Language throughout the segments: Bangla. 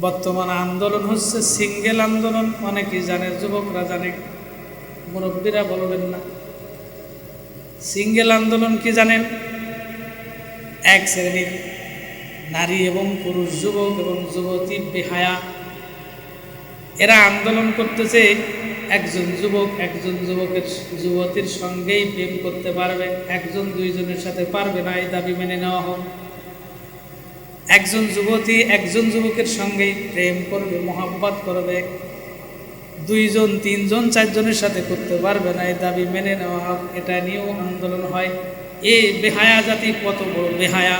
বর্তমান আন্দোলন হচ্ছে সিঙ্গেল আন্দোলন। অনেকেই জানে, যুবকরা জানে, মুরব্বীরা বলবেন না। সিঙ্গেল আন্দোলন কি জানেন? এক শ্রেণির নারী এবং পুরুষ, যুবক এবং যুবতী বেহায়া। এরা আন্দোলন করতেছে একজন যুবক, একজন যুবকের যুবতীর সঙ্গেই প্রেম করতে পারবে, একজন দুইজনের সাথে পারবে না, এই দাবি মেনে নেওয়া হোক। একজন যুবতী একজন যুবকের সঙ্গেই প্রেম করবে, মোহাব্বত করবে। দুইজন, তিনজন, চারজনের সাথে করতে পারবে না, এই দাবি মেনে নেওয়া হোক, এটা নিয়েও আন্দোলন হয়। এ বেহায়া জাতি কত বড় বেহায়া।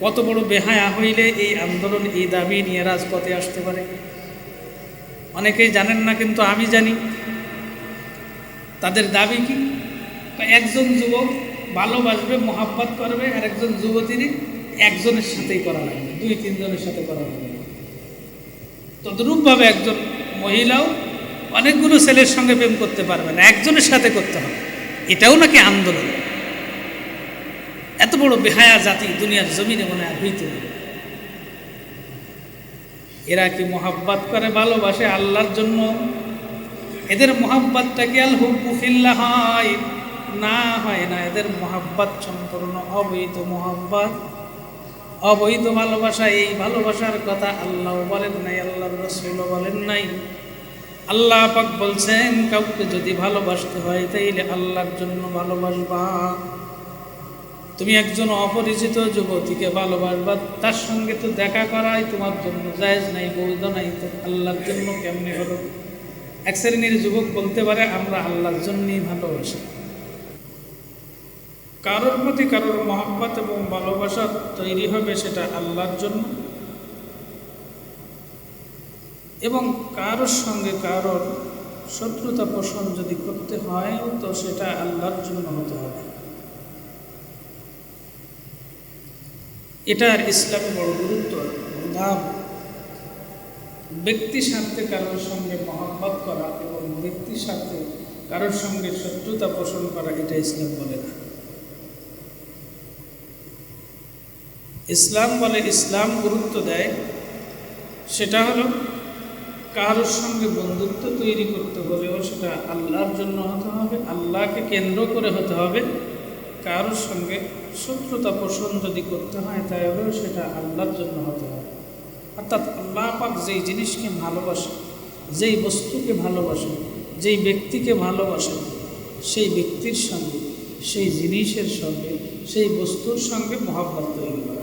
কত বড় বেহায়া হইলে এই আন্দোলন, এই দাবি নিয়ে রাজপথে আসতে পারে। অনেকেই জানেন না, কিন্তু আমি জানি। তাদের দাবি কি? একজন যুবক ভালোবাসবে মোহাব্বত করবে আর একজন যুবতীর একজনের সাথেই করা লাগবে, দুই তিনজনের সাথে করা লাগবে। তদরূপভাবে একজন মহিলাও অনেকগুলো ছেলের সঙ্গে প্রেম করতে পারবে না, একজনের সাথে করতে হবে। এটাও নাকি আন্দোলন। এত বড় বেহায়া জাতি দুনিয়ার জমিনে মনে আর হইতে এরা কি মোহাব্বত করে, ভালোবাসে আল্লাহর জন্য? এদের মোহাব্বতটা কি আল হুকুফিল্লা হয় না হয় না, এদের মোহাব্বত সম্পূর্ণ অবৈধ মোহাব্বত। অবৈধ ভালোবাসা, এই ভালোবাসার কথা আল্লাহ বলেন নাই আল্লাহ রসুল বলেন নাই। আল্লাহ পাক বলছেন, কাউকে যদি ভালোবাসতে হয় তাইলে আল্লাহর জন্য ভালোবাসবা। তুমি একজন অপরিচিত যুবতীকে ভালোবাসবা, তার সঙ্গে তো দেখা করাই তোমার জন্য জায়েজ নাই, বৈধ নাই, তো আল্লাহর জন্য কেমনি হলো এক শ্রেণির যুবক বলতে পারে, আমরা আল্লাহর জন্যই ভালোবাসি। কারোর প্রতি কারোর মহাব্বত এবং ভালোবাসা তৈরি হবে সেটা আল্লাহর জন্য। এবং কারোর সঙ্গে কারোর শত্রুতা পোষণ যদি করতে হয়, তো সেটা আল্লাহর জন্য হতে হবে। এটার ইসলামে বড় গুরুত্ব ধাম ব্যক্তি স্বার্থে কারোর সঙ্গে মহাব্বত করা এবং ব্যক্তি স্বার্থে কারোর সঙ্গে শত্রুতা পোষণ করা, এটা ইসলাম বলে না। ইসলাম বলে ইসলাম গুরুত্ব দেয়, সেটা হলো কারোর সঙ্গে বন্ধুত্ব তৈরি করতে হলেও সেটা আল্লাহর জন্য হতে হবে, আল্লাহকে কেন্দ্র করে হতে হবে। কারোর সঙ্গে শত্রুতা পোষণ যদি করতে হয় তাহলেও সেটা আল্লাহর জন্য হতে হবে। অর্থাৎ আল্লাহ পাক যেই জিনিসকে ভালোবাসে, যেই বস্তুকে ভালোবাসে, যেই ব্যক্তিকে ভালোবাসে, সেই ব্যক্তির সঙ্গে, সেই জিনিসের সঙ্গে, সেই বস্তুর সঙ্গে মহাব্বত তৈরি করা।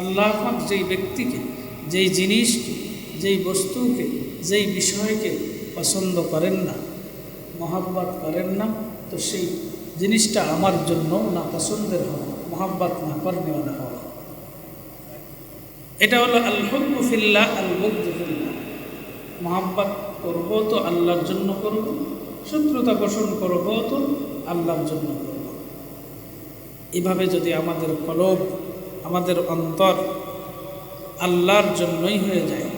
আল্লাহ যেই ব্যক্তিকে, যেই জিনিসকে, যেই বস্তুকে, যেই বিষয়কে পছন্দ করেন না, মহাব্বত করেন না, তো সেই জিনিসটা আমার জন্য না পছন্দের হওয়া, মহাব্বত না করণীয় না হওয়া। এটা হলো আল মুগ্দুল্লাহ মহাব্বত করব তো আল্লাহর জন্য করব, শত্রুতা পোষণ করব তো আল্লাহর জন্য করব। এভাবে যদি আমাদের কলব আমাদের অন্তর আল্লাহর জন্যই হয়ে যায়।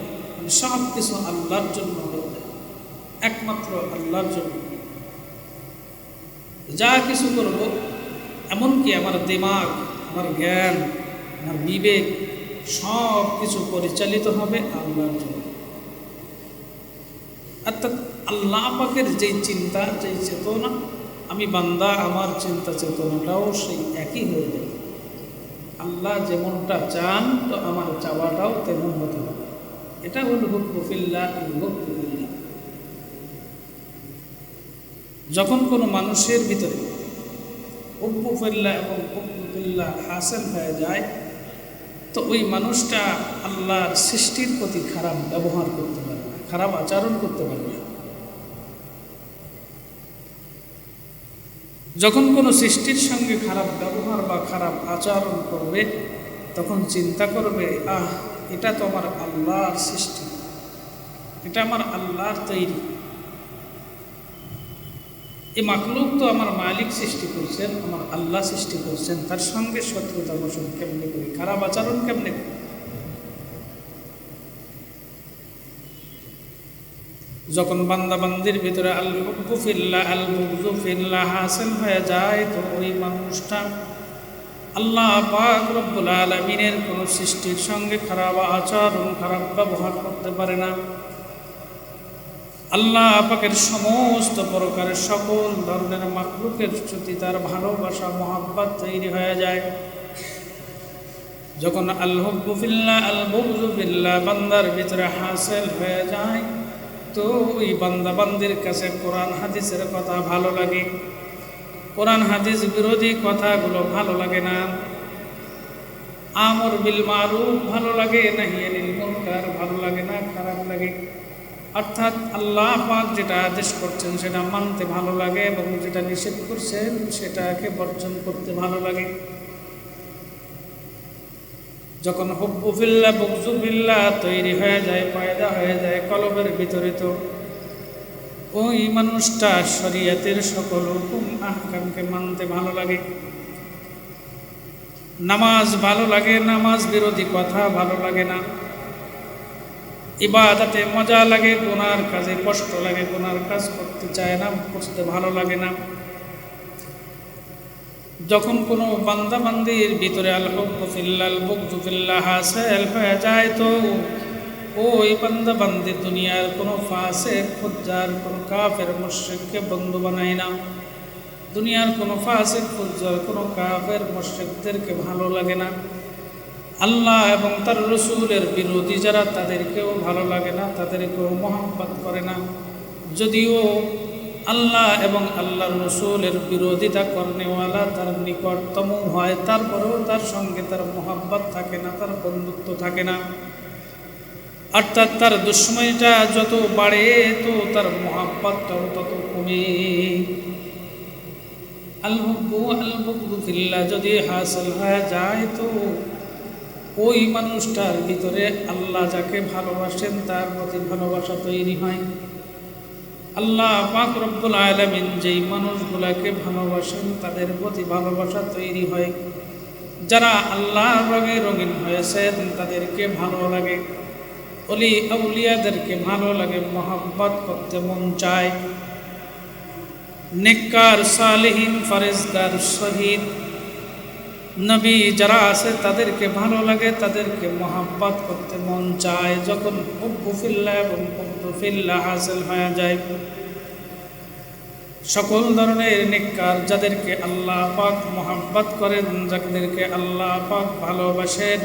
সব কিছু আল্লাহর জন্য হয়ে যায়। একমাত্র আল্লাহর জন্য। যা কিছু করব, এমনকি আমার দিমাগ, আমার জ্ঞান, আমার বিবেক, সব কিছু পরিচালিত হবে আল্লাহর জন্য। অর্থাৎ আল্লাহ পাকের যেই চিন্তা, যেই চেতনা, আমি বান্দা, আমার চিন্তা চেতনাটাও সেই একই হয়ে যাবে আল্লাহ যেমনটা চান, তো আমার চাওয়াটাও তেমন হতে হবে। এটা হল হুকুফিল্লা যখন কোনো মানুষের ভিতরে হুকুফিল্লা এবং হুকুফিল্লা হাসিল হয়ে যায়, তো ওই মানুষটা আল্লাহর সৃষ্টির প্রতি খারাপ ব্যবহার করতে পারে না, খারাপ আচরণ করতে পারে না। যখন কোনো সৃষ্টির সঙ্গে খারাপ ব্যবহার বা খারাপ আচরণ করবে, তখন চিন্তা করবে, আহ, এটা তো আমার আল্লাহর সৃষ্টি। এটা আমার আল্লাহর তৈরি। এই মাকলুক তো আমার মালিক সৃষ্টি করছেন, আমার আল্লাহ সৃষ্টি করছেন, তার সঙ্গে শত্রুতা পোষণ কেমনে করি, খারাপ আচরণ কেমনে করি? যখন বান্দাবান্দির ভিতরে আল হুকুফিল্লা আল বুজুফিল্লা হাসিল হয়ে যায়, তো ওই মানুষটা আল্লাহ পাক রব্বুল আলমিনের কোনো সৃষ্টির সঙ্গে খারাপ আচরণ, খারাপ ব্যবহার করতে পারে না। আল্লাহ পাকের সমস্ত প্রকারের সকল ধরনের মাকলুকের প্রতি তার ভালোবাসা, মহাব্বাত তৈরি হয়ে যায়। যখন আল্লাহবুফিল্লা আলবুজুবিল্লা বান্দার ভিতরে হাসিল হয়ে যায় তো ওই বান্দা বান্দির কাছে কোরআন হাদিসের কথা ভালো লাগে। কোরআন হাদিস বিরোধী কথাগুলো ভালো লাগে না। আমর বিল মারুফ ভালো লাগে নাহিয়ানিল মুনকার ভালো লাগে না, খারাপ লাগে। অর্থাৎ আল্লাহ পাক যেটা আদেশ করছেন সেটা মানতে ভালো লাগে এবং যেটা নিষেধ করছেন সেটাকে বর্জন করতে ভালো লাগে। যখন হব্বুফিল্লা বকজুবিল্লা তৈরি হয়ে যায়, পয়দা হয়ে যায় কলবের ভিতরে তো, ওই মানুষটা শরিয়াতের সকল হুকুম, আহকামকে মানতে ভালো লাগে। নামাজ ভালো লাগে, নামাজ বিরোধী কথা ভালো লাগে না। ইবাদাতে মজা লাগে, গোনার কাজে কষ্ট লাগে, গোনার কাজ করতে চায় না, করতে ভালো লাগে না। যখন কোনো বান্দা বান্দির ভিতরে আল হকফিল্লাল বকজুফিল্লা হাসেল হয়ে যায় তো ওই বান্দা বান্দি দুনিয়ার কোনো ফাঁসে খুজ্জার কোনো কাফের, মুশ্রিককে বন্ধু বানায় না। দুনিয়ার কোনো ফাঁসে খুজ্জার কোনো কাফের, মুশ্রিকদেরকে ভালো লাগে না। আল্লাহ এবং তার রসুলের বিরোধী যারা, তাদেরকেও ভালো লাগে না, তাদেরকেও মোহাম্মত করে না। যদিও আল্লাহ এবং আল্লাহর রসুলের বিরোধিতা করনেওয়ালা তার নিকটতম হয়, তারপরেও তার সঙ্গে তার মোহাব্বত থাকে না, তার বন্ধুত্ব থাকে না। অর্থাৎ তার দুশ্মনীটা যত বাড়ে, তো তার মোহাব্বতটাও তত কমে। আলহব্বু আলবুল্লা যদি হাসিল হয়ে যায়, তো ওই মানুষটার ভিতরে আল্লাহ যাকে ভালোবাসেন, তার প্রতি ভালোবাসা তৈরি হয়। আল্লাহ পাক রব্বুল আলমিন যেই মানুষগুলাকে ভালোবাসেন, তাদের প্রতি ভালোবাসা তৈরি হয়। যারা আল্লাহ রঙে রঙিন হয়েছেন, তাদেরকে ভালো লাগে। অলি আউলিয়াদেরকে ভালো লাগে, মোহাব্বত করতে মন চায়। নেককার, সালেহীন ফরেজগার শহীদ নবী যারা আছে তাদেরকে ভালো লাগে, তাদেরকে মোহাব্বত করতে মন চায়। যখন হুব্বুফিল্লা এবং হাসিল হয়ে যায়, সকল ধরনের নিকার যাদেরকে আল্লাহ পাক মোহাব্বত করেন, যাদেরকে আল্লাহ পাক ভালোবাসেন,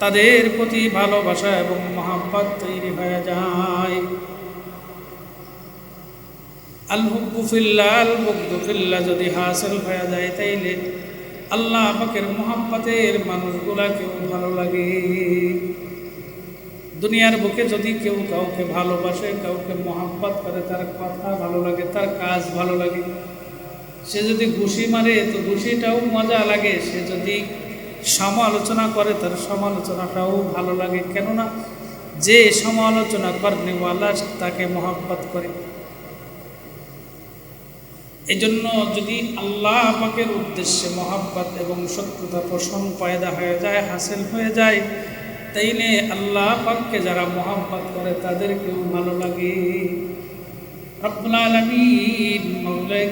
তাদের প্রতি ভালোবাসা এবং মোহাব্বত তৈরি হয়ে যায়। আল হুব্বুফিল্লা আল বুকদুফিল্লা যদি হাসিল হয়ে যায়, তাইলে আল্লাহ পাকের মোহাম্মতের মানুষগুলাকেও ভালো লাগে। দুনিয়ার বুকে যদি কেউ কাউকে ভালোবাসে, কাউকে মোহাম্মত করে, তার কথা ভালো লাগে, তার কাজ ভালো লাগে। সে যদি ঘুষি মারে, তো ঘুষিটাও মজা লাগে। সে যদি সমালোচনা করে, তার সমালোচনাটাও ভালো লাগে। কেননা, যে সমালোচনা করেওয়ালা তাকে মোহাম্মত করে। এজন্য যদি আল্লাহ পাকের উদ্দেশ্যে মহাব্বত এবং শত্রুতা পোষণ পায়দা হয়ে যায়, হাসিল হয়ে যায়, তাইলে আল্লাহ পাককে যারা মহাব্বত করে তাদেরকেও ভালো লাগে। রব্বুল আলমিন মৌলাই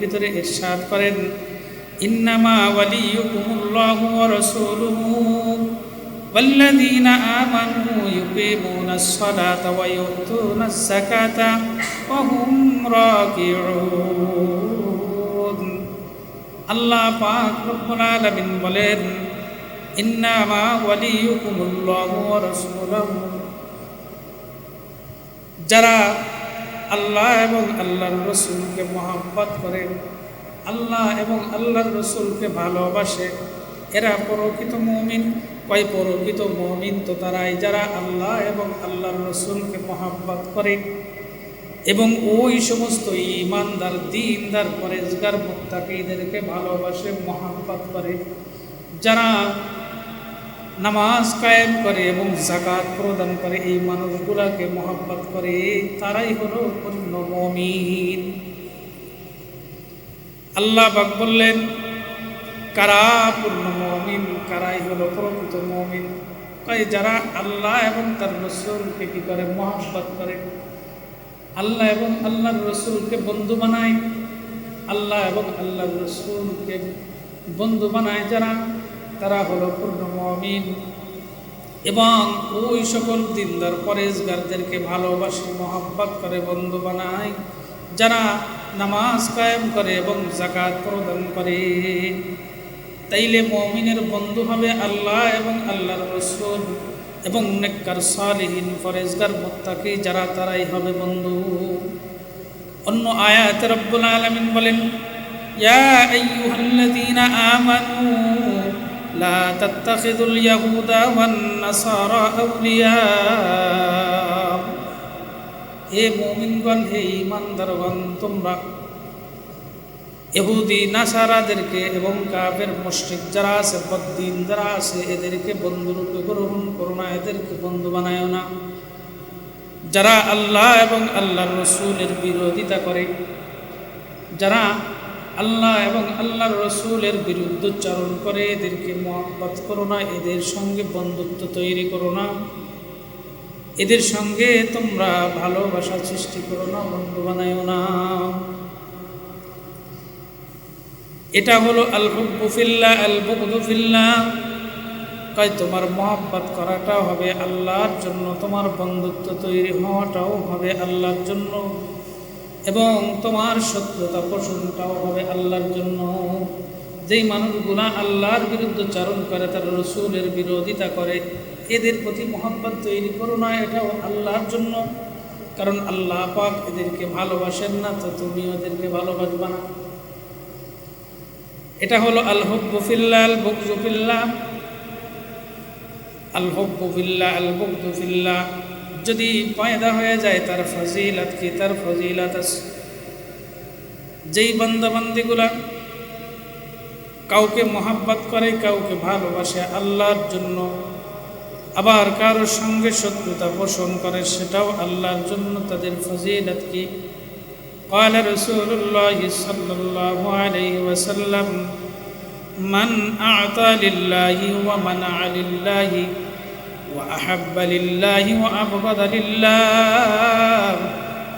ভিতরে ইরশাদ করেন, ইন্নামা ওয়ালিয়ুকুমুল্লাহু ওয়া রাসূলুহু। والذين آمنوا يقيمون الصلاة ويؤتون الزكاة وهم راكعون আল্লাহ পাক রব্বুল আলামিন বলেন ইন্নামা ওয়ালিয়ুকুমুল্লাহু ওয়া রাসূলুহু যারা আল্লাহ এবং আল্লাহর রসুলকে মহাব্বত করে আল্লাহ এবং আল্লাহর রসুলকে ভালোবাসে এরা প্রকৃত মমিন কয় প্রকৃত মমিন তো তারাই যারা আল্লাহ এবং আল্লাহর রসুলকে মহাব্বত করে এবং ওই সমস্ত ইমানদার, দিনদার, পরেজগার মুক্তাকিদেরকে ভালোবাসে, মহাব্বত করে। যারা নামাজ কায়েম করে এবং জাকাত প্রদান করে, এই মানুষগুলাকে মহাব্বত করে, তারাই হলো পূর্ণ মমিন। আল্লাহ বাক বললেন কারা পূর্ণ মমিন কারাই হলো মমিন তাই যারা আল্লাহ এবং তার রসুলকে কি করে মহাব্বত করে? আল্লাহ এবং আল্লাহর রসুলকে বন্ধু বানায়। আল্লাহ এবং আল্লাহর রসুলকে বন্ধু বানায় যারা, তারা হলো পূর্ণ মমিন। এবং ওই সকল দিনদার পরেজগারদেরকে ভালোবাসে, মহাব্বত করে, বন্ধু বানায়। যারা নামাজ কায়েম করে এবং জাকাত প্রদান করে। তাইলে মমিনের বন্ধু হবে আল্লাহ এবং আল্লাহর রসুল এবং নেককার সালিহীন ফরেজগার মোত্তাকি যারা তারাই হবে বন্ধু। অন্য আয়াত রব্বুল আলামিন বলেন হে তোমরা এহুদি নাসারাদেরকে এবং কাবের মুশরিক যারা আছে, বদ্দিন যারা আছে, এদেরকে বন্ধুরূপে গ্রহণ করো না, এদেরকে বন্ধু বানায় না। যারা আল্লাহ এবং আল্লাহর রসুলের বিরোধিতা করে, যারা আল্লাহ এবং আল্লাহর রসুলের বিরুদ্ধোচ্চারণ করে, এদেরকে মহাব্বত করো না, এদের সঙ্গে বন্ধুত্ব তৈরি করো না। এদের সঙ্গে তোমরা ভালোবাসা সৃষ্টি করো না, বন্ধু বানায়ও না। এটা হলো আল হুব্বুফিল্লা আল কয় তোমার মহাব্বত করাটাও হবে আল্লাহর জন্য, তোমার বন্ধুত্ব তৈরি হওয়াটাও হবে আল্লাহর জন্য, এবং তোমার সত্যতা পোষণটাও হবে আল্লাহর জন্য। যেই মানুষগুলা আল্লাহর বিরুদ্ধে চারণ করে, তার রসুলের বিরোধিতা করে, এদের প্রতি মহাব্বত তৈরি করো না, এটাও আল্লাহর জন্য। কারণ আল্লাহ পাক এদেরকে ভালোবাসেন না, তো তুমি ওদেরকে ভালোবাসবা না। এটা হলো আল হব্বুফিল্লা আল বকজুফিল্লা আল হব্বুফিল্লা আল বকজুফিল্লা যদি পয়দা হয়ে যায়, তার ফজিলত কি? তার ফজিলত যেই বান্দাবান্দিগুলা কাউকে মহাব্বত করে, কাউকে ভালোবাসে, আল্লাহর জন্য। আবার কারোর সঙ্গে শত্রুতা পোষণ করে, সেটাও আল্লাহর জন্য। তাদের ফজিলত কি? قال رسول الله صلى الله عليه وسلم من أعطى لله ومنع لله وأحب لله وأبغض لله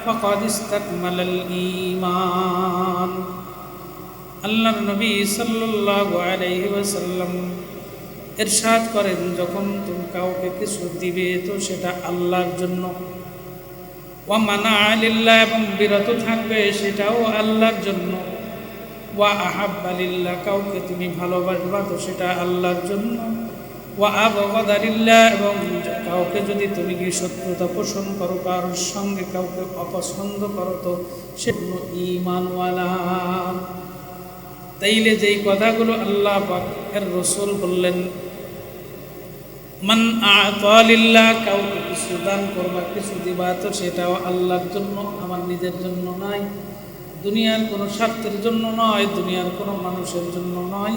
فقد استكمل الإيمان আল্লাহর নবী সাল্লাল্লাহু আলাইহি ওয়াসাল্লাম ইরশাদ করেন যখন তুমি কাউকে কিছু দিবে তো সেটা আল্লাহর জন্য ওয়া মানা আলিল্লাহ এবং বিরত থাকবে সেটাও আল্লাহর জন্য। ওয়া আহাব্বালিল্লাহ কাউকে তুমি ভালোবাসবা তো সেটা আল্লাহর জন্য। ওয়া আবগাদারিল্লাহ এবং কাউকে যদি তুমি কি শত্রুতা পোষণ করো, কারোর সঙ্গে কাউকে অপছন্দ করো তো সেগুলো ইমানওয়ালা তাইলে যেই কথাগুলো আল্লাহ পাক এর রসুল বললেন মান আতালিল্লাহ কাউকে কিছু দান করবা কিছু দিবা তো সেটাও আল্লাহর জন্য, আমার নিজের জন্য নয়। দুনিয়ার কোনো স্বার্থের জন্য নয়, দুনিয়ার কোনো মানুষের জন্য নয়।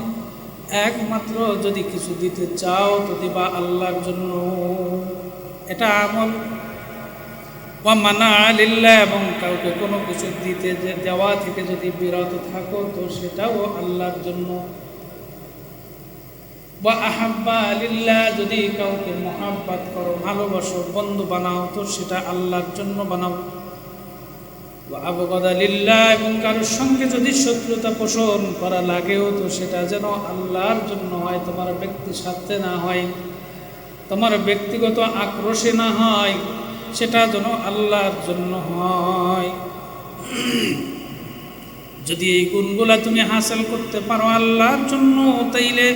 একমাত্র যদি কিছু দিতে চাও তো দিবা আল্লাহর জন্য। এটা আমল। বা মানা আলিল্লাহ এবং কাউকে কোনো কিছু দিতে দেওয়া থেকে যদি বিরত থাকো তো সেটাও আল্লাহর জন্য। বা আহাব্বা আলিল্লাহ যদি কাউকে মহাব্বাত করো, ভালোবাসো, বন্ধু বানাও, তো সেটা আল্লাহর জন্য বানাও। বা আলিল্লাহ এবং কারোর সঙ্গে যদি শত্রুতা পোষণ করা লাগেও, তো সেটা যেন আল্লাহর জন্য হয়, তোমার ব্যক্তি স্বার্থে না হয়, তোমার ব্যক্তিগত আক্রোশে না হয়, সেটা যেন আল্লাহর জন্য হয়। যদি এই গুণগুলা তুমি হাসিল করতে পারো আল্লাহর জন্য, তাইলে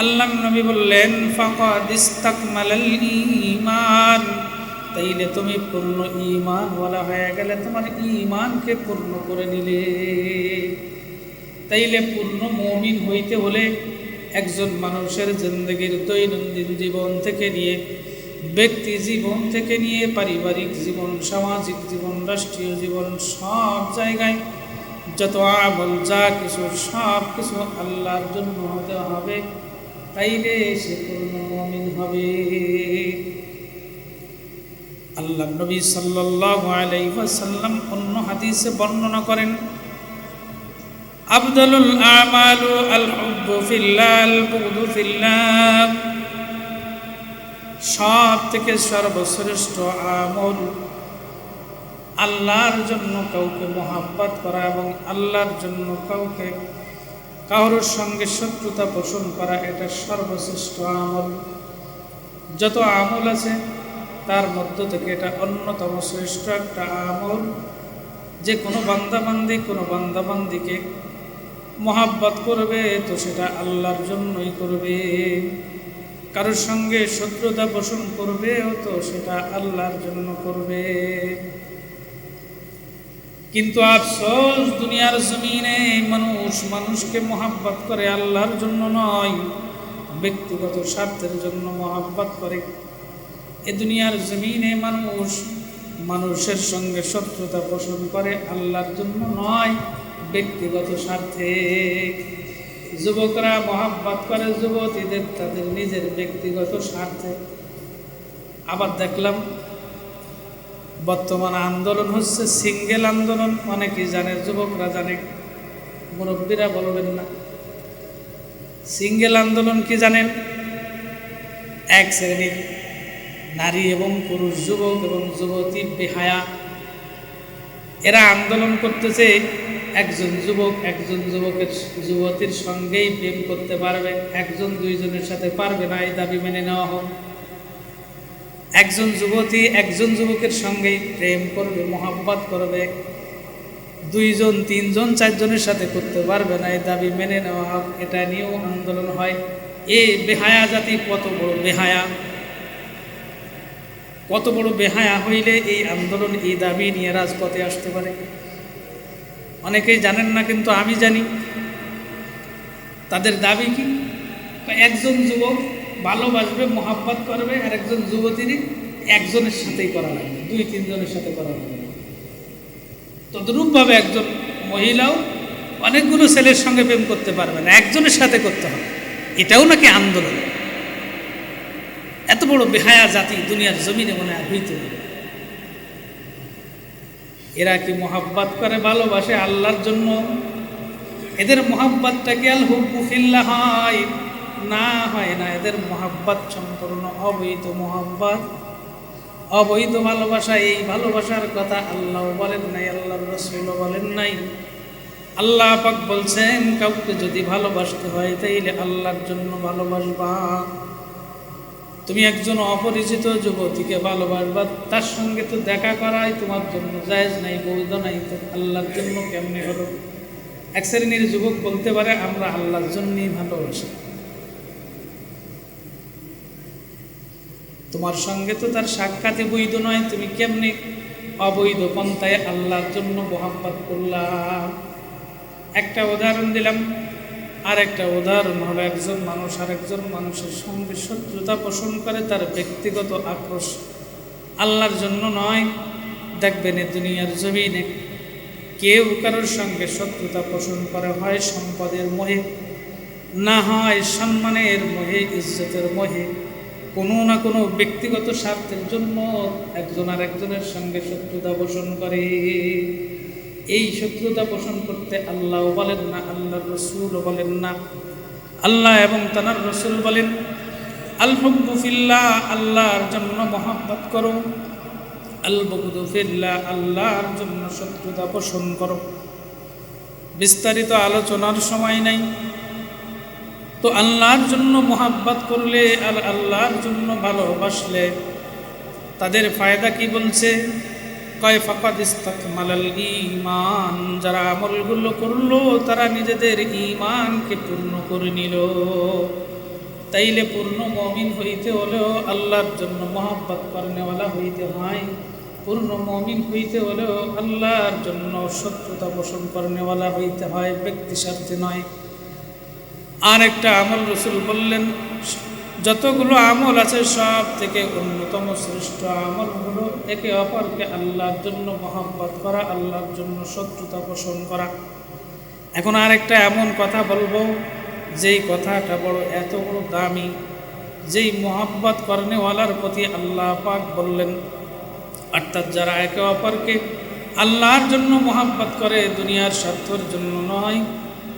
আল্লাহ নবী বললেন ঈমান। তাইলে তুমি পূর্ণ ইমান বলা হয়ে গেলে তোমার ঈমানকে পূর্ণ করে নিলে। তাইলে পূর্ণ মমিন হইতে হলে একজন মানুষের জিন্দগির দৈনন্দিন জীবন থেকে নিয়ে, ব্যক্তি জীবন থেকে নিয়ে, পারিবারিক জীবন, সামাজিক জীবন, রাষ্ট্রীয় জীবন, সব জায়গায় যত আমল যা কিছু, সব কিছু আল্লাহর জন্য হতে হবে। তাইলে সে মমিন হবে। আল্লাহ নবী সাল্লাল্লাহু আলাইহি ওয়াসাল্লাম অন্য হাদিসে বর্ণনা করেন, আফদালুল আমালু আল হুব্বু ফিল্লাহ আল বুগদু ফিল্লাহ সব থেকে সর্বশ্রেষ্ঠ আমল আল্লাহর জন্য কাউকে মহাব্বত করা এবং আল্লাহর জন্য কাউকে কারোর সঙ্গে শত্রুতা পোষণ করা এটা সর্বশ্রেষ্ঠ আমল। যত আমল আছে, তার মধ্য থেকে এটা অন্যতম শ্রেষ্ঠ একটা আমল। যে কোনো বান্দাবান্দি কোনো বান্দাবান্দিকে মহাব্বত করবে, তো সেটা আল্লাহর জন্যই করবে। কারোর সঙ্গে শত্রুতা পোষণ করবেও, তো সেটা আল্লাহর জন্য করবে। কিন্তু আফসোস, দুনিয়ার জমিনে মানুষ মানুষকে মহাব্বত করে আল্লাহর জন্য নয়, ব্যক্তিগত স্বার্থের জন্য মহাব্বত করে। এ দুনিয়ার জমিনে মানুষ মানুষের সঙ্গে শত্রুতা পোষণ করে আল্লাহর জন্য নয়, ব্যক্তিগত স্বার্থে। যুবকরা মহাব্বত করে যুবতীদের তাদের নিজের ব্যক্তিগত স্বার্থে। আবার দেখলাম বর্তমান আন্দোলন হচ্ছে সিঙ্গেল আন্দোলন। অনেকেই জানে, যুবকরা জানে, মুরব্বীরা বলবেন না। সিঙ্গেল আন্দোলন কি জানেন? এক শ্রেণির নারী এবং পুরুষ, যুবক এবং যুবতী বেহায়া। এরা আন্দোলন করতেছে একজন যুবক, একজন যুবকের যুবতীর সঙ্গেই প্রেম করতে পারবে, একজন দুইজনের সাথে পারবে না, এই দাবি মেনে নেওয়া হোক। একজন যুবতী একজন যুবকের সঙ্গেই প্রেম করবে, মোহাব্বত করবে। দুইজন, তিনজন, চারজনের সাথে করতে পারবে না, এই দাবি মেনে নেওয়া হোক, এটা নিয়েও আন্দোলন হয়। এ বেহায়া জাতি কত বড় বেহায়া। কত বড় বেহায়া হইলে এই আন্দোলন, এই দাবি নিয়ে রাজপথে আসতে পারে। অনেকেই জানেন না, কিন্তু আমি জানি। তাদের দাবি কি? একজন যুবক ভালোবাসবে, মোহাব্বত করবে, আর একজন যুবতীরই একজনের সাথেই করা লাগবে, দুই তিনজনের সাথে করা লাগবে। তদরূপভাবে একজন মহিলাও অনেকগুলো ছেলের সঙ্গে প্রেম করতে পারবে না, একজনের সাথে করতে হবে। এটাও নাকি আন্দোলন। এত বড় বেহায়া জাতি দুনিয়ার জমিনে মনে হয় হইতে এরা কি মোহাব্বত করে, ভালোবাসে আল্লাহর জন্য? এদের মোহাব্বতটা কি আল হুকুফিল্লা হয় না হয় না, এদের মোহাব্বত সম্পূর্ণ অবৈধ মোহাব্বত। অবৈধ ভালোবাসা, এই ভালোবাসার কথা আল্লাহ বলেন নাই আল্লাহ রসুল বলেন নাই। আল্লাহ পাক বলছেন, কাউকে যদি ভালোবাসতে হয় তাইলে আল্লাহর জন্য ভালোবাসবা। তুমি একজন অপরিচিত যুবতীকে ভালোবাসবা, তার সঙ্গে তো দেখা করাই তোমার জন্য জায়েজ নাই, বৈধ নাই, তো আল্লাহর জন্য কেমনি হলো? এক শ্রেণির যুবক বলতে পারে, আমরা আল্লাহর জন্যই ভালোবাসি। তোমার সঙ্গে তো তার সাক্ষাতে বৈধ নয়, তুমি কেমনি অবৈধ পন্থায় আল্লাহর জন্য মোহাম্মত করলাম? একটা উদাহরণ দিলাম আর একটা উদাহরণ হলো একজন মানুষ আর একজন মানুষের সঙ্গে শত্রুতা পোষণ করে, তার ব্যক্তিগত আক্রোশ আল্লাহর জন্য নয়। দেখবেন এ দুনিয়ার জমিনে কেউ কারোর সঙ্গে শত্রুতা পোষণ করে, হয় সম্পদের মোহে, না হয় সম্মানের মোহে, ইজ্জতের মোহে। কোনো না কোনো ব্যক্তিগত স্বার্থের জন্য একজন আর একজনের সঙ্গে শত্রুতা পোষণ করে। এই শত্রুতা পোষণ করতে আল্লাহ বলেন না, আল্লাহর রসুল বলেন না। আল্লাহ এবং তানার রসুল বলেন আল হব্বুফিল্লা আল্লাহর জন্য মহাব্বত করো। আল বকুদুফিল্লা আল্লাহর জন্য শত্রুতা পোষণ করো। বিস্তারিত আলোচনার সময় নাই। তো আল্লাহর জন্য মোহাব্বত করলে আর আল্লাহর জন্য ভালোবাসলে তাদের ফায়দা কি বলছে? কয়, ফাকাদ ইস্তাকমালাল ইমান যারা আমলগুলো করল, তারা নিজেদের ইমানকে পূর্ণ করে নিল। তাইলে পূর্ণ মমিন হইতে হলেও আল্লাহর জন্য মহাব্বত করেনেওয়ালা হইতে হয়। পূর্ণ মমিন হইতে হলেও আল্লাহর জন্য শত্রুতা পোষণ করেনেওয়ালা হইতে হয়, ব্যক্তি স্বার্থে নয়। আর একটা আমল রসুল বললেন, যতগুলো আমল আছে, সব থেকে অন্যতম শ্রেষ্ঠ আমল হলো একে অপরকে আল্লাহর জন্য মহব্বত করা, আল্লাহর জন্য শত্রুতা পোষণ করা। এখন আর একটা এমন কথা বলব, যেই কথাটা বড় এত বড় দামি, যেই মোহাব্বত করনেওয়ালার প্রতি আল্লাহ পাক বললেন, অর্থাৎ যারা একে অপরকে আল্লাহর জন্য মোহাব্বত করে, দুনিয়ার স্বার্থের জন্য নয়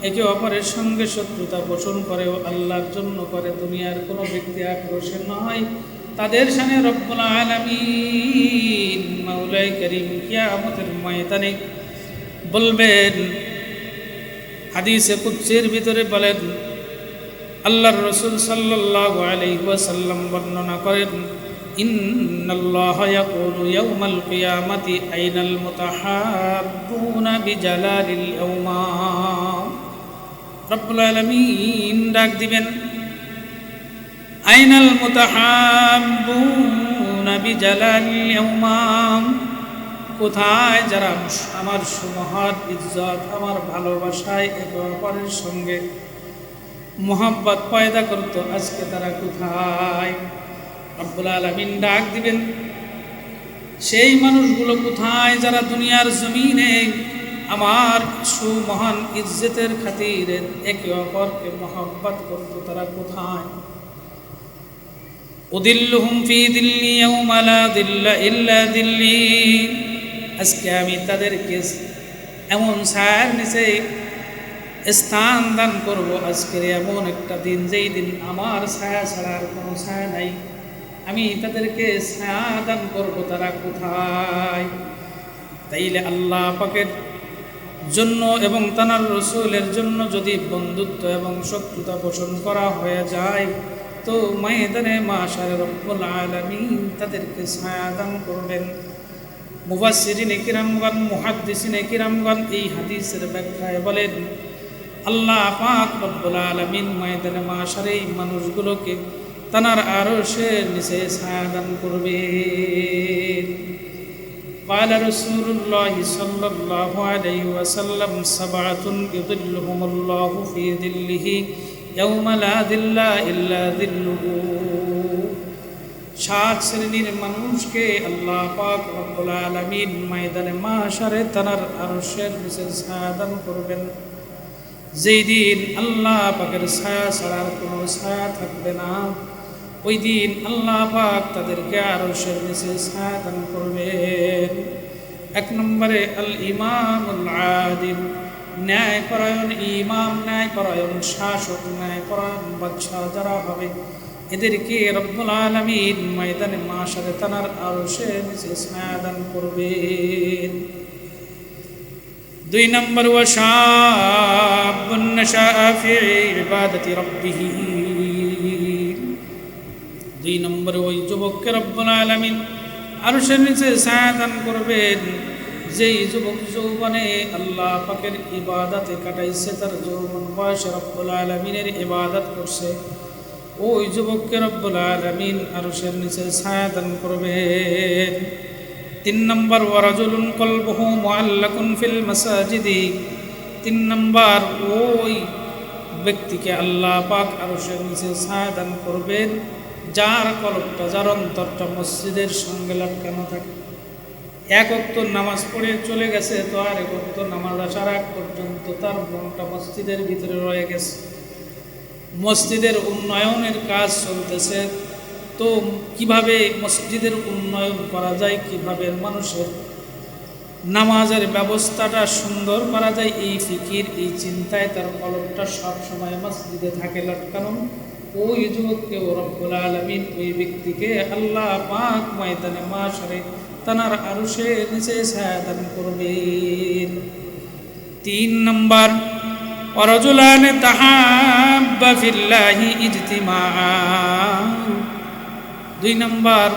একে অপরের সঙ্গে শত্রুতা পোষণ করে ও আল্লাহর জন্য করে। দুনিয়ার কোনো ব্যক্তি আক্রোশে নয়। তাদের সামনে রব্বুল আলামিন মাওলাই করিম কিয়ামতের ময়দানে বলবেন, হাদিসে কুচ্ছের ভিতরে বলেন, আল্লাহর রসুল সাল্লাল্লাহু আলাইহি ওয়াসাল্লাম বর্ণনা করেন কিয়ামাতি আইনাল মুতাহাব্বুনা বিজালালিল ইয়াউমা। রব্বুল আলামিন ডাক দিবেন। আইনাল মুতাহাব্বুনা বিজালালিল ইয়াউমা। কোথায় যারা আমার সুমহার ইজ্জত, আমার ভালোবাসায় একে অপরের সঙ্গে মোহাব্বত পয়দা করতো, আজকে তারা কোথায়? আব্বুল আলমিন ডাক দিবেন। সেই মানুষগুলো কোথায় যারা দুনিয়ার জমিনে আমার সুমহান ইজ্জতের খাতিরে একে অপরকে মোহাব্বত করতো তারা কোথায়? উদিল্লুহুম ফি দিল্লি ইয়াউমা লা দিল্লা ইল্লা দিল্লি। আজকে আমি তাদেরকে এমন ছায়ার নিচে স্থান দান করব। আজকের এমন একটা দিন যেই দিন আমার ছায়া ছাড়ার কোনো ছায়া নাই। আমি তাদেরকে ছায়া দান করব তারা কোথায়? তাইলে আল্লাহ পাকের জন্য এবং তানার রসুলের জন্য যদি বন্ধুত্ব এবং শত্রুতা পোষণ করা হয়ে যায়, তো ময়দানে মাশার রব্বুল আলামিন তাদেরকে ছায়া দান করবেন। মুবাসিরিনে কিরামগণ মুহাদ্দিসিনে কিরামগণ এই হাদিসের ব্যাখ্যায় বলেন, আল্লাহ পাক রব্বুল আলামিন ময়দানে মাশারে এই মানুষগুলোকে তানার আরও সে নিচে ছায়া দান করবে قال رسول الله صلى الله عليه وسلم سبعة يظلهم الله في ظله يوم لا ظل إلا ظله সাত শ্রেণীর মানুষকে আল্লাহ পাক রব্বুল আলামিন ময়দানে মাশারে তানার আরশের নিচে ছায়া দান করবেন যেই দিন আল্লাহ পাকের ছায়া ছাড়ার কোনো ছায়া থাকবে না ওই দিন আল্লাহ পাক তাদেরকে আরশের নিচে ছায়া দান করবেন এক নম্বরে আল ইমাম আদিল, ন্যায়পরায়ণ ইমাম, ন্যায়পরায়ণ শাসক, ন্যায়পরায়ণ বাদশাহ যারা হবে, এদেরকে রব্বুল আলমিন ময়দানে মাসারে তানার আরও সে নিচে স্নাদান করবেন দুই নম্বর ও ইবাদতি রব্বিহি। দুই নম্বর ওই যুবককে রব্বুল আলমিন আরও সে নিচে ছায়াদান করবেন। যেই যুবক যৌবনে আল্লাহ পাকের ইবাদাতে কাটাইছে, তার যৌবন বয়সে রব্বুল আলমিনের ইবাদত করছে, ওই যুবককে রব্বুল আলমিন আরশের নিচে ছায়া দান করবেন। তিন নম্বর ওয়ারাজুলুন কলবহু মুআল্লাকুন ফিল মাসাজিদি। তিন নম্বর, ওই ব্যক্তিকে আল্লাহ পাক আরশের নিচে ছায়া দান করবেন। যার কলবটা যার অন্তরটা মসজিদের সঙ্গে লটকানো থাকে। এক অক্ত নামাজ পড়ে চলে গেছে, তো আর এক অক্ত নামাজ আসার আগ পর্যন্ত তার মনটা মসজিদের ভিতরে রয়ে গেছে। মসজিদের উন্নয়নের কাজ চলতেছে, তো কীভাবে মসজিদের উন্নয়ন করা যায়, কীভাবে মানুষের নামাজের ব্যবস্থাটা সুন্দর করা যায়, এই ফিকির, এই চিন্তায় তার কলমটা সবসময় মসজিদে থাকে লটকানো। ওই যুবককে ও রব্বুল আলমিন ওই ব্যক্তিকে আল্লাহ পাক ময়দানে মাসরে তানার আরুষে নিচে ছায়াদান করবেন। তিন নম্বর, অরজুলানে তাহাব্বা ফিল্লাহি ইজতিমা। দুই নম্বর,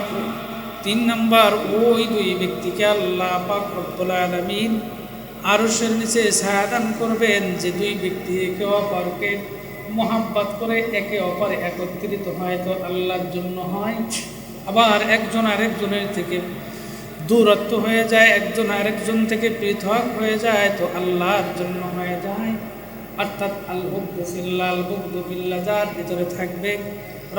তিন নম্বর, ওই দুই ব্যক্তিকে আল্লাহ পাক রব্বুল আলমিন আরশের নিচে ছায়াদান করবেন যে দুই ব্যক্তি কেউ অপরকে মোহাব্বত করে একে অপর একত্রিত হয় তো আল্লাহর জন্য হয়। আবার একজন আরেকজনের থেকে দূরত্ব হয়ে যায়, একজন আরেকজন থেকে পৃথক হয়ে যায় তো আল্লাহর জন্য হয়ে যায়। অর্থাৎ আল বকদু ফিল্লা আল বকদু ফিল্লা যার ভিতরে থাকবে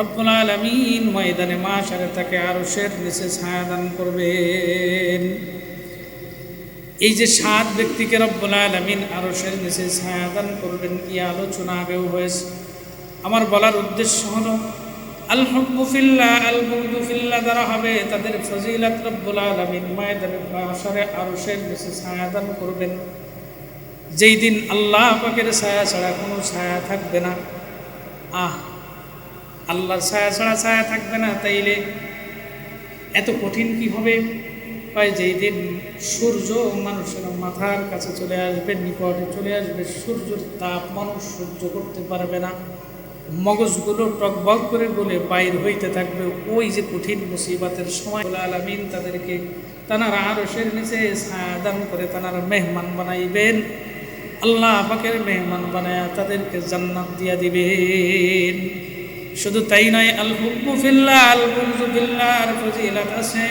রব্বুল আলমিন, ময়দানে মাসারে তাকে আরও শের নিচে ছায়া দান করবেন। এই যে সাত ব্যক্তিকে রব্বুল আলমিন আরও শের নিচে ছায়া দান করবেন, কি আলোচনা আগেও হয়েছে? আমার বলার উদ্দেশ্য হলো, আল হব্বুফিল্লা আল বকদুফিল্লা যারা হবে, তাদের ফজিলাত রব্বুল আলমিন ময়দানে মাসারে আরও শের নিচে ছায়া দান করবেন। যেই দিন আল্লাহ পাকের ছায়া ছাড়া কোনো ছায়া থাকবে না। আহ, আল্লাহর ছায়া ছাড়া ছায়া থাকবে না, তাইলে এত কঠিন কি হবে? হয় যেই দিন সূর্য মানুষের মাথার কাছে চলে আসবে, নিকটে চলে আসবে। সূর্যের তাপ মানুষ সহ্য করতে পারবে না। মগজগুলো টকবক করে বলে বাইর হইতে থাকবে। ওই যে কঠিন মুসিবতের সময় আলামিন তাদেরকে তানারা আরশের নিচে সাদান করে তানারা মেহমান বানাইবেন। আল্লাহ পাকের মেহমান বানায়া তাদেরকে জান্নাত দিয়া দিবেন। শুধু তাই নয় আল হুব্বু আল ফিল্লাহর ফজিলত আছে।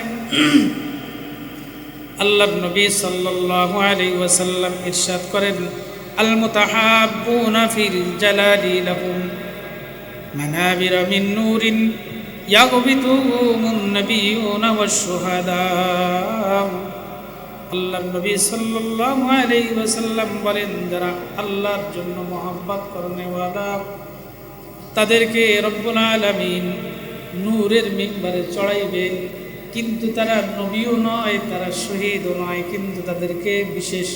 আল্লাহ নবী সাল্লাল্লাহু আলাইহি ওয়াসাল্লাম ইরশাদ করেন আল মুতাহাব্বুনা ফিল জালালি লাহুম, মানাবির মিন নূরিন ইয়াগবিতুহুমুন নাবিয়ুনা ওয়াশ-শুহাদা। আল্লাহ নবী সাল্লাল্লাহু আলাইহি ওয়াসাল্লাম বলেন, যারা আল্লাহর জন্য মহব্বত করনেওয়ালা তাদেরকে রব্বুল আলামিন নূরের মিম্বারে চড়াইবেন কিন্তু তারা নবীও নয়, তারা শহীদও নয়। কিন্তু তাদেরকে বিশেষ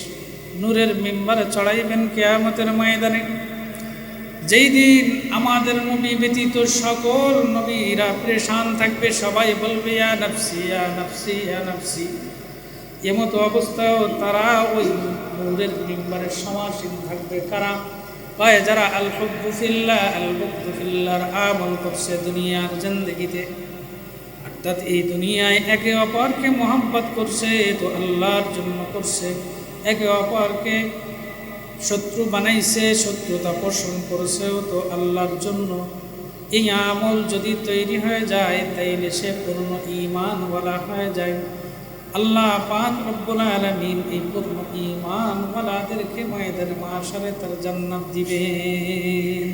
নূরের মিম্বারে চড়াইবেন কেয়ামতের ময়দানে। যেই দিন আমাদের নবী ব্যতীত সকল নবীরা প্রেশান থাকবে, সবাই বলবে, ইয়া নাফসি ইয়া নাফসি ইয়া নাফসি। এমতো অবস্থাও তারা ওই নূরের মিম্বারে সমাসীন থাকবে। কারা? কয় যারা আল হব্বুফিল্লা আল বকফিল্লার আমল করছে দুনিয়ার জিন্দগিতে। অর্থাৎ এই দুনিয়ায় একে অপরকে মোহাম্মত করছে, তো আল্লাহর জন্য করছে। একে অপরকে শত্রু বানাইছে, শত্রুতা পোষণ করেছেও তো আল্লাহর জন্য। এই আমল যদি তৈরি হয়ে যায়, তাইলে সে পূর্ণ ইমান বলা হয়ে যায়। আল্লাহ পাক রব্বুল আলামিন এই পূর্ণ ইমান ওয়ালাদেরকে মায়েদের মাশারে তার জান্নাত দিবেন।